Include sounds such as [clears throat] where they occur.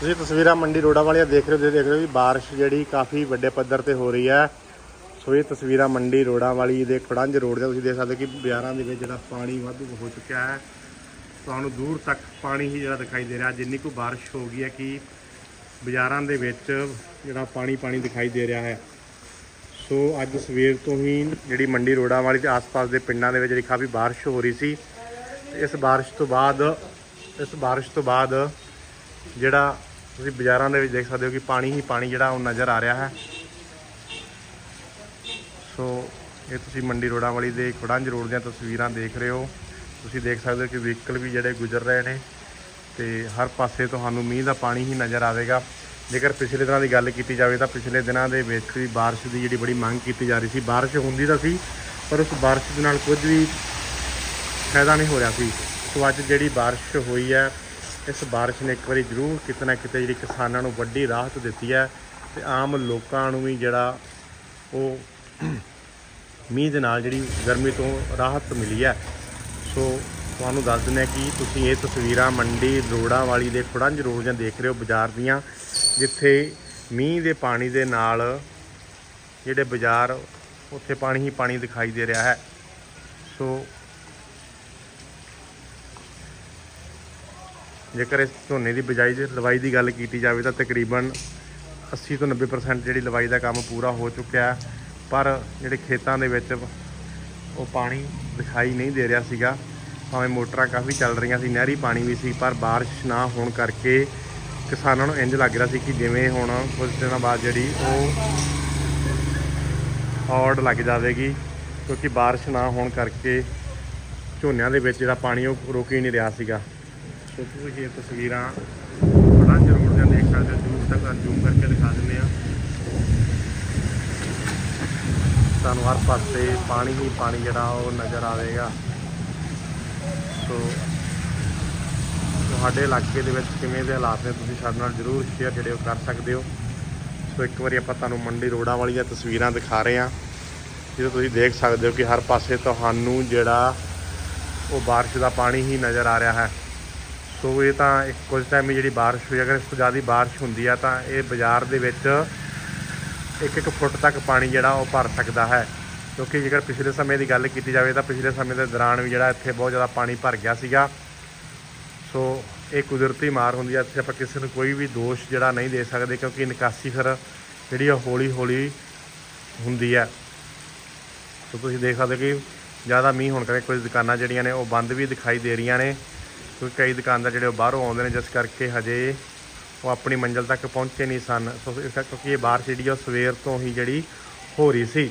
ਤੁਸੀਂ ਤਸਵੀਰਾਂ ਮੰਡੀ ਰੋਡਾਂ ਵਾਲੀਆਂ ਦੇਖ ਰਹੇ ਹੋ ਦੇਖ ਰਹੇ ਹੋ ਵੀ ਬਾਰਿਸ਼ ਜਿਹੜੀ ਕਾਫੀ ਵੱਡੇ ਪੱਧਰ ਤੇ ਹੋ ਰਹੀ ਹੈ। ਸੋ ਇਹ ਤਸਵੀਰਾਂ ਮੰਡੀ ਰੋਡਾਂ ਵਾਲੀ ਦੇ ਖੜੰਜ ਰੋਡ ਦੇ ਤੁਸੀਂ ਦੇਖ ਸਕਦੇ ਹੋ ਕਿ ਬਾਜ਼ਾਰਾਂ ਦੇ ਵਿੱਚ ਜਿਹੜਾ ਪਾਣੀ ਵਾਧੂ ਹੋ ਚੁੱਕਿਆ ਹੈ। ਤੁਹਾਨੂੰ ਦੂਰ ਤੱਕ ਪਾਣੀ ਹੀ ਜਿਹੜਾ ਦਿਖਾਈ ਦੇ ਰਿਹਾ। ਜਿੰਨੀ ਕੁ ਬਾਰਿਸ਼ ਹੋ ਗਈ ਹੈ ਕਿ ਬਾਜ਼ਾਰਾਂ ਦੇ ਵਿੱਚ ਜਿਹੜਾ ਪਾਣੀ ਪਾਣੀ ਦਿਖਾਈ ਦੇ ਰਿਹਾ ਹੈ। ਸੋ ਅੱਜ ਸਵੇਰ ਤੋਂ ਹੀ ਜਿਹੜੀ ਮੰਡੀ ਰੋਡਾਂ ਵਾਲੀ ਤੇ ਆਸ-ਪਾਸ ਦੇ ਪਿੰਡਾਂ ਦੇ ਵਿੱਚ ਜਿਹੜੀ ਕਾਫੀ ਬਾਰਿਸ਼ ਹੋ ਰਹੀ ਸੀ। ਤੇ ਇਸ ਬਾਰਿਸ਼ ਤੋਂ ਬਾਅਦ, ਇਸ ਬਾਰਿਸ਼ ਤੋਂ ਬਾਅਦ ਜਿਹੜਾ ਤੁਸੀਂ ਬਾਜ਼ਾਰਾਂ ਦੇ ਵਿੱਚ ਦੇਖ ਸਕਦੇ ਹੋ ਕਿ ਪਾਣੀ ਹੀ ਪਾਣੀ ਜਿਹੜਾ ਉਹ ਨਜ਼ਰ ਆ ਰਿਹਾ ਹੈ। ਸੋ ਇਹ ਤੁਸੀਂ ਮੰਡੀ ਰੋਡਾਂ ਵਾਲੀ ਦੇ ਖੜੰਜ ਰੋਡ ਦੀਆਂ ਤਸਵੀਰਾਂ ਦੇਖ ਰਹੇ ਹੋ। ਤੁਸੀਂ ਦੇਖ ਸਕਦੇ ਹੋ ਕਿ ਵਹੀਕਲ ਵੀ ਜਿਹੜੇ ਗੁਜ਼ਰ ਰਹੇ ਨੇ ਤੇ ਹਰ ਪਾਸੇ ਤੁਹਾਨੂੰ ਮੀਂਹ ਦਾ ਪਾਣੀ ਹੀ ਨਜ਼ਰ ਆਵੇਗਾ। ਜੇਕਰ ਪਿਛਲੇ ਦਿਨਾਂ ਦੀ ਗੱਲ ਕੀਤੀ ਜਾਵੇ ਤਾਂ ਪਿਛਲੇ ਦਿਨਾਂ ਦੇ ਵਿੱਚ ਵੀ ਬਾਰਿਸ਼ ਦੀ ਜਿਹੜੀ ਬੜੀ ਮੰਗ ਕੀਤੀ ਜਾ ਰਹੀ ਸੀ। ਬਾਰਿਸ਼ ਹੁੰਦੀ ਤਾਂ ਸੀ, ਪਰ ਉਸ ਬਾਰਿਸ਼ ਦੇ ਨਾਲ ਕੁਝ ਵੀ ਫਾਇਦਾ ਨਹੀਂ ਹੋ ਰਿਹਾ ਸੀ। ਸੋ ਅੱਜ ਜਿਹੜੀ ਬਾਰਿਸ਼ ਹੋਈ ਹੈ ਇਸ ਬਾਰਿਸ਼ ਨੇ ਇੱਕ ਵਾਰੀ ਜ਼ਰੂਰ ਕਿਤੇ ਨਾ ਕਿਤੇ ਜਿਹੜੀ ਕਿਸਾਨਾਂ ਨੂੰ ਵੱਡੀ ਰਾਹਤ ਦਿੱਤੀ ਹੈ ਤੇ ਆਮ ਲੋਕਾਂ ਨੂੰ ਵੀ ਜਿਹੜਾ ਉਹ [clears throat] ਮੀਂਹ ਦੇ ਨਾਲ ਜਿਹੜੀ ਗਰਮੀ ਤੋਂ ਰਾਹਤ ਮਿਲੀ ਹੈ। ਸੋ ਤੁਹਾਨੂੰ ਦੱਸ ਦਿੰਦੇ ਹਾਂ ਕਿ ਤੁਸੀਂ ਇਹ ਤਸਵੀਰਾਂ ਮੰਡੀ ਰੋੜਾ ਵਾਲੀ ਦੇ ਖੁੜੰਜ ਰੋਡ ਜਾਂ ਦੇਖ ਰਹੇ ਹੋ ਬਾਜ਼ਾਰ ਦੀਆਂ, ਜਿੱਥੇ ਮੀਂਹ ਦੇ ਪਾਣੀ ਦੇ ਨਾਲ ਜਿਹੜੇ ਬਾਜ਼ਾਰ, ਉੱਥੇ ਪਾਣੀ ਹੀ ਪਾਣੀ ਦਿਖਾਈ ਦੇ ਰਿਹਾ ਹੈ। ਸੋ ਜੇਕਰ ਇਸ ਝੋਨੇ ਦੀ ਬਿਜਾਈ ਦੀ ਲਵਾਈ ਦੀ ਗੱਲ ਕੀਤੀ ਜਾਵੇ ਤਾਂ ਤਕਰੀਬਨ 80 ਤੋਂ 90% ਜਿਹੜੀ ਲਵਾਈ ਦਾ ਕੰਮ ਪੂਰਾ ਹੋ ਚੁੱਕਿਆ ਪਰ ਜਿਹੜੇ ਖੇਤਾਂ ਦੇ ਵਿੱਚ ਉਹ ਪਾਣੀ ਦਿਖਾਈ ਨਹੀਂ ਦੇ ਰਿਹਾ ਸੀਗਾ। ਭਾਵੇਂ ਮੋਟਰਾਂ ਕਾਫੀ ਚੱਲ ਰਹੀਆਂ ਸੀ, ਨਹਿਰੀ ਪਾਣੀ ਵੀ ਸੀ, ਪਰ ਬਾਰਿਸ਼ ਨਾ ਹੋਣ ਕਰਕੇ ਕਿਸਾਨਾਂ ਨੂੰ ਇੰਜ ਲੱਗ ਰਿਹਾ ਸੀ ਕਿ ਜਿਵੇਂ ਹੁਣ ਕੁਝ ਦਿਨਾਂ ਬਾਅਦ ਜਿਹੜੀ ਉਹ ਔੜ ਲੱਗ ਜਾਵੇਗੀ, ਕਿਉਂਕਿ ਬਾਰਿਸ਼ ਨਾ ਹੋਣ ਕਰਕੇ ਝੋਨਿਆਂ ਦੇ ਵਿੱਚ ਜਿਹੜਾ ਪਾਣੀ ਉਹ ਰੁਕ ਹੀ ਨਹੀਂ ਰਿਹਾ ਸੀਗਾ। ਸੋ ਤੁਸੀਂ ਇਹ ਤਸਵੀਰਾਂ ਬੜਾ ਜ਼ਰੂਰ ਦੇ ਦੇਖ ਸਕਦੇ ਹੋ ਦੂਰ ਤੱਕ ਜ਼ੂਮ ਕਰਕੇ ਦਿਖਾ ਦਿੰਦੇ ਆ ਤੁਹਾਨੂੰ ਹਰ ਪਾਸੇ ਪਾਣੀ ਹੀ ਪਾਣੀ ਜਿਹੜਾ ਉਹ ਨਜ਼ਰ ਆਵੇਗਾ। ਸੋ, ਤੁਹਾਡੇ ਇਲਾਕੇ ਦੇ ਵਿੱਚ ਕਿਵੇਂ ਦੇ ਹਾਲਾਤ ਨੇ, ਤੁਸੀਂ ਸਾਡੇ ਨਾਲ ਜ਼ਰੂਰ ਸ਼ੇਅਰ ਜਿਹੜੇ ਉਹ ਕਰ ਸਕਦੇ ਹੋ। ਸੋ, ਇੱਕ ਵਾਰੀ ਆਪਾਂ ਤੁਹਾਨੂੰ ਮੰਡੀ ਰੋਡਾਂ ਵਾਲੀਆਂ ਤਸਵੀਰਾਂ ਦਿਖਾ ਰਹੇ ਹਾਂ। ਜਿਹਦੇ ਤੁਸੀਂ ਦੇਖ ਸਕਦੇ ਹੋ ਕਿ ਹਰ ਪਾਸੇ ਤੁਹਾਨੂੰ ਜਿਹੜਾ ਉਹ ਬਾਰਿਸ਼ ਦਾ ਪਾਣੀ ਹੀ ਨਜ਼ਰ ਆ ਰਿਹਾ ਹੈ। ਸੋ ਇਹ ਤਾਂ ਇੱਕ ਕੁਝ ਟਾਈਮ ਹੀ ਜਿਹੜੀ ਬਾਰਿਸ਼ ਹੋਈ, ਅਗਰ ਇਸ ਤੋਂ ਜ਼ਿਆਦਾ ਬਾਰਿਸ਼ ਹੁੰਦੀ ਆ ਤਾਂ ਇਹ ਬਾਜ਼ਾਰ ਦੇ ਵਿੱਚ ਇੱਕ ਇੱਕ ਫੁੱਟ ਤੱਕ ਪਾਣੀ ਜਿਹੜਾ ਉਹ ਭਰ ਸਕਦਾ ਹੈ। ਕਿਉਂਕਿ ਜੇਕਰ ਪਿਛਲੇ ਸਮੇਂ ਦੀ ਗੱਲ ਕੀਤੀ ਜਾਵੇ ਤਾਂ ਪਿਛਲੇ ਸਮੇਂ ਦੇ ਦੌਰਾਨ ਵੀ ਜਿਹੜਾ ਇੱਥੇ ਬਹੁਤ ਜ਼ਿਆਦਾ ਪਾਣੀ ਭਰ ਗਿਆ ਸੀਗਾ। ਸੋ ਇਹ ਕੁਦਰਤੀ ਮਾਰ ਹੁੰਦੀ ਹੈ ਇੱਥੇ ਆਪਾਂ ਕਿਸੇ ਨੂੰ ਕੋਈ ਵੀ ਦੋਸ਼ ਜਿਹੜਾ ਨਹੀਂ ਦੇ ਸਕਦੇ ਕਿਉਂਕਿ ਨਿਕਾਸੀ ਫਿਰ ਜਿਹੜੀ ਆ ਹੌਲੀ ਹੌਲੀ ਹੁੰਦੀ ਹੈ ਸੋ ਤੁਸੀਂ ਦੇਖ ਸਕਦੇ ਹੋ ਕਿ ਜ਼ਿਆਦਾ ਮੀਂਹ ਹੋਣ ਕਰਕੇ ਕੁਝ ਦੁਕਾਨਾਂ ਜਿਹੜੀਆਂ ਨੇ ਉਹ ਬੰਦ ਵੀ ਦਿਖਾਈ ਦੇ ਰਹੀਆਂ ਨੇ। ਕਿਉਂਕਿ ਕਈ ਦੁਕਾਨਦਾਰ ਜਿਹੜੇ ਉਹ ਬਾਹਰੋਂ ਆਉਂਦੇ ਨੇ, ਜਿਸ ਕਰਕੇ ਹਜੇ ਉਹ ਆਪਣੀ ਮੰਜ਼ਿਲ ਤੱਕ ਪਹੁੰਚੇ ਨਹੀਂ ਸਨ। ਸੋ ਕਿਉਂਕਿ ਇਹ ਬਾਰਿਸ਼ ਜਿਹੜੀ ਉਹ ਸਵੇਰ ਤੋਂ ਹੀ ਜਿਹੜੀ ਹੋ ਰਹੀ ਸੀ।